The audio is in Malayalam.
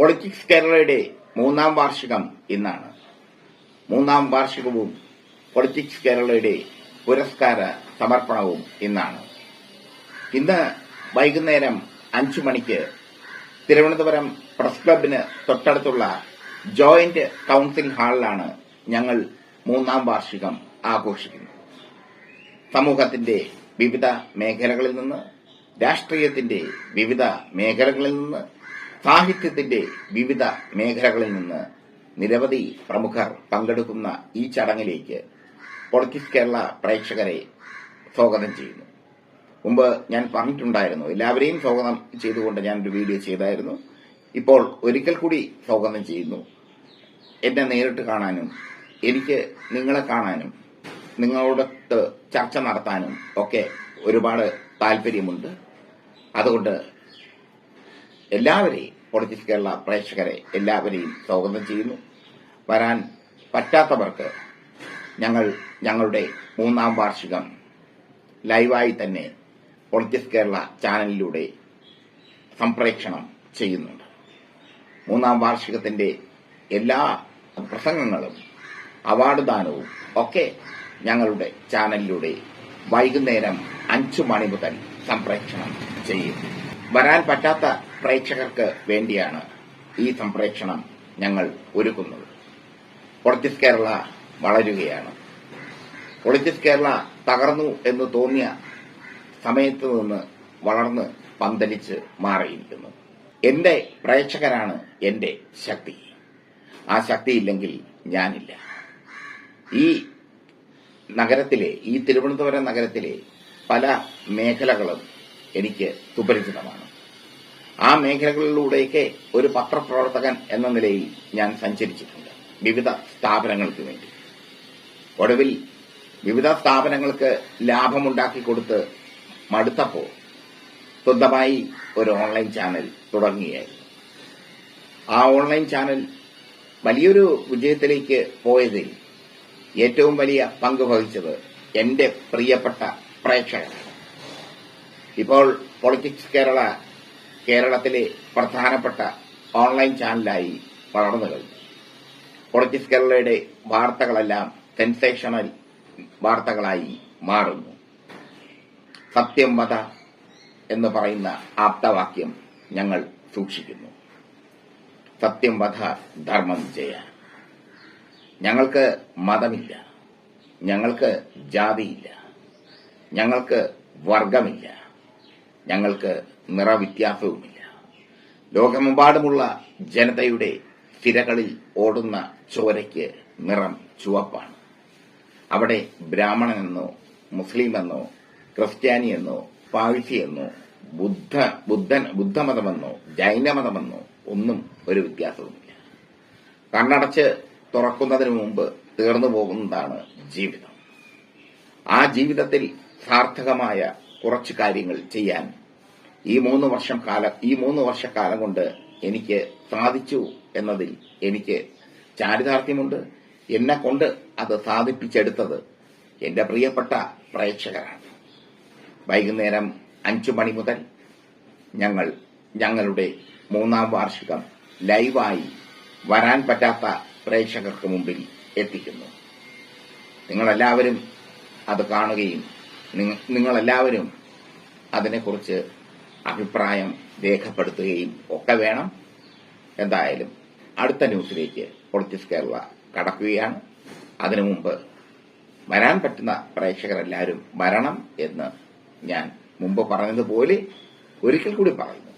പൊളിറ്റിക്സ് കേരളയുടെ മൂന്നാം വാർഷികം ഇന്നാണ്. മൂന്നാം വാർഷികവും പൊളിറ്റിക്സ് കേരളയുടെ പുരസ്കാര സമർപ്പണവും ഇന്നാണ്. ഇന്ന് വൈകുന്നേരം അഞ്ചു മണിക്ക് തിരുവനന്തപുരം പ്രസ് ക്ലബിന് തൊട്ടടുത്തുള്ള ജോയിന്റ് കൌൺസിൽ ഹാളിലാണ് ഞങ്ങൾ മൂന്നാം വാർഷികം ആഘോഷിക്കുന്നത്. സമൂഹത്തിന്റെ വിവിധ മേഖലകളിൽ നിന്ന് രാഷ്ട്രീയത്തിന്റെ വിവിധ മേഖലകളിൽ നിന്ന് സാഹിത്യത്തിന്റെ വിവിധ മേഖലകളിൽ നിന്ന് നിരവധി പ്രമുഖർ പങ്കെടുക്കുന്ന ഈ ചടങ്ങിലേക്ക് പൊളിറ്റിക്സ് കേരള പ്രേക്ഷകരെ സ്വാഗതം ചെയ്യുന്നു. മുമ്പ് ഞാൻ പറഞ്ഞിട്ടുണ്ടായിരുന്നു എല്ലാവരെയും സ്വാഗതം ചെയ്തുകൊണ്ട് ഞാൻ ഒരു വീഡിയോ ചെയ്തായിരുന്നു. ഇപ്പോൾ ഒരിക്കൽ കൂടി സ്വാഗതം ചെയ്യുന്നു. എന്നെ നേരിട്ട് കാണാനും എനിക്ക് നിങ്ങളെ കാണാനും നിങ്ങളോടൊത്ത് ചർച്ച നടത്താനും ഒക്കെ ഒരുപാട് താല്പര്യമുണ്ട്. അതുകൊണ്ട് എല്ലാവരെയും പൊളിറ്റിക്സ് കേരള പ്രേക്ഷകരെ എല്ലാവരെയും സ്വാഗതം ചെയ്യുന്നു. വരാൻ പറ്റാത്തവർക്ക് ഞങ്ങൾ ഞങ്ങളുടെ മൂന്നാം വാർഷികം ലൈവായി തന്നെ പൊളിറ്റിക്സ് കേരള ചാനലിലൂടെ സംപ്രേക്ഷണം ചെയ്യുന്നുണ്ട്. മൂന്നാം വാർഷികത്തിന്റെ എല്ലാ പ്രസംഗങ്ങളും അവാർഡ് ദാനവും ഒക്കെ ഞങ്ങളുടെ ചാനലിലൂടെ വൈകുന്നേരം അഞ്ചു മണി മുതൽ സംപ്രേക്ഷണം ചെയ്യും. വരാൻ പറ്റാത്ത പ്രേക്ഷകർക്ക് വേണ്ടിയാണ് ഈ സംപ്രേക്ഷണം ഞങ്ങൾ ഒരുക്കുന്നത്. പൊളിറ്റിക്സ് കേരള വളരുകയാണ്. പൊളിറ്റിക്സ് കേരള തകർന്നു എന്ന് തോന്നിയ സമയത്ത് നിന്ന് വളർന്ന് പന്തലിച്ച് മാറിയിരിക്കുന്നു. എന്റെ പ്രേക്ഷകരാണ് എന്റെ ശക്തി. ആ ശക്തിയില്ലെങ്കിൽ ഞാനില്ല. ഈ നഗരത്തിലെ ഈ തിരുവനന്തപുരം നഗരത്തിലെ പല മേഖലകളും എനിക്ക് സുപരിചിതമാണ് ആ മേഖലകളിലൂടെയൊക്കെ ഒരു പത്രപ്രവർത്തകൻ എന്ന നിലയിൽ ഞാൻ സഞ്ചരിച്ചിട്ടുണ്ട്. വിവിധ സ്ഥാപനങ്ങൾക്ക് വേണ്ടി. ഒടുവിൽ വിവിധ സ്ഥാപനങ്ങൾക്ക് ലാഭമുണ്ടാക്കി കൊടുത്ത് മടുത്തപ്പോൾ സ്വന്തമായി ഒരു ഓൺലൈൻ ചാനൽ തുടങ്ങുകയായിരുന്നു. ആ ഓൺലൈൻ ചാനൽ വലിയൊരു വിജയത്തിലേക്ക് പോയതിൽ ഏറ്റവും വലിയ പങ്ക് വഹിച്ചത് എന്റെ പ്രിയപ്പെട്ട പ്രേക്ഷകർ ഇപ്പോൾ പൊളിറ്റിക്സ് കേരള കേരളത്തിലെ പ്രധാനപ്പെട്ട ഓൺലൈൻ ചാനലായി വളർന്നു കഴിഞ്ഞു. പൊളിറ്റിക്സ് കേരളയുടെ വാർത്തകളെല്ലാം സെൻസേഷണൽ വാർത്തകളായി മാറുന്നു. സത്യം വധ എന്ന് പറയുന്ന ആപ്തവാക്യം ഞങ്ങൾ സൂക്ഷിക്കുന്നു. സത്യം വധ ധർമ്മം ജയ. ഞങ്ങൾക്ക് മതമില്ല. ഞങ്ങൾക്ക് ജാതിയില്ല. ഞങ്ങൾക്ക് വർഗമില്ല. ഞങ്ങൾക്ക് നിറവ്യത്യാസവുമില്ല. ലോകമെമ്പാടുമുള്ള ജനതയുടെ തിരകളിൽ ഓടുന്ന ചോരയ്ക്ക് നിറം ചുവപ്പാണ്. അവിടെ ബ്രാഹ്മണനെന്നോ മുസ്ലിമെന്നോ ക്രിസ്ത്യാനിയെന്നോ പാഴ്സിയെന്നോ ബുദ്ധ ബുദ്ധൻ ബുദ്ധമതമെന്നോ ജൈനമതമെന്നോ ഒന്നും ഒരു വ്യത്യാസവുമില്ല. കണ്ണടച്ച് തുറക്കുന്നതിന് മുമ്പ് തീർന്നു പോകുന്നതാണ് ജീവിതം. ആ ജീവിതത്തിൽ സാർത്ഥകമായ കുറച്ച് കാര്യങ്ങൾ ചെയ്യാൻ. ഈ മൂന്ന് വർഷം കാലം ഈ മൂന്ന് വർഷക്കാലം കൊണ്ട് എനിക്ക് സാധിച്ചു എന്നതിൽ എനിക്ക് ചാരിതാർത്ഥ്യമുണ്ട്. എന്നെ കൊണ്ട് അത് സാധിപ്പിച്ചെടുത്തത് എന്റെ പ്രിയപ്പെട്ട പ്രേക്ഷകരാണ്. വൈകുന്നേരം അഞ്ചു മണി മുതൽ ഞങ്ങൾ ഞങ്ങളുടെ മൂന്നാം വാർഷികം ലൈവായി വരാൻ പറ്റാത്ത പ്രേക്ഷകർക്ക് മുമ്പിൽ എത്തിക്കുന്നു. നിങ്ങളെല്ലാവരും അത് കാണുകയും നിങ്ങളെല്ലാവരും അതിനെക്കുറിച്ച് അഭിപ്രായം രേഖപ്പെടുത്തുകയും ഒക്കെ വേണം. എന്തായാലും അടുത്ത ന്യൂസിലേക്ക് പൊളിറ്റിക്സ് കേരള കടക്കുകയാണ്. അതിനു മുമ്പ് വരാൻ പറ്റുന്ന പ്രേക്ഷകരെല്ലാവരും വരണം എന്ന് ഞാൻ മുമ്പ് പറഞ്ഞതുപോലെ ഒരിക്കൽ കൂടി പറയുന്നു.